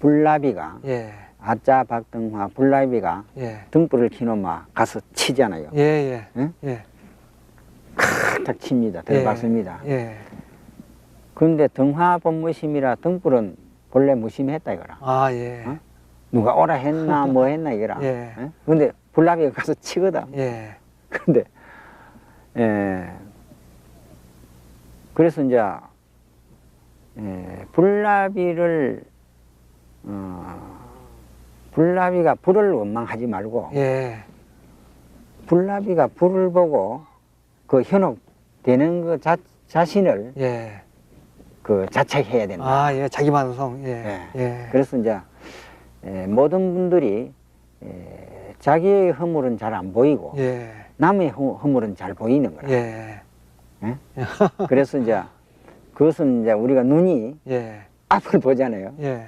불나비가 예, 아짜 박등화 불나비가 예, 등불을 켜놓으면 가서 치잖아요. 예, 예, 응? 예, 탁 칩니다. 들어박습니다. 예. 그런데 등화 본무심이라 등불은 본래 무심했다 이거라. 아, 예, 어? 누가 오라 했나 뭐 했나 이거라. 예. 예? 근데 불나비가 가서 치거든. 예, 근데 예. 그래서 이제 예, 불나비를 어, 불나비가 불을 원망하지 말고 예, 불나비가 불을 보고 그 현혹되는 그 자, 자신을 예. 그 자책해야 된다. 아, 예, 자기 반성. 예, 예. 예, 그래서 이제 예, 모든 분들이 예, 자기의 허물은 잘 안 보이고 예, 남의 허- 허물은 잘 보이는 거라. 예, 그래서 이제 그것은 이제 우리가 눈이 예, 앞을 보잖아요. 예,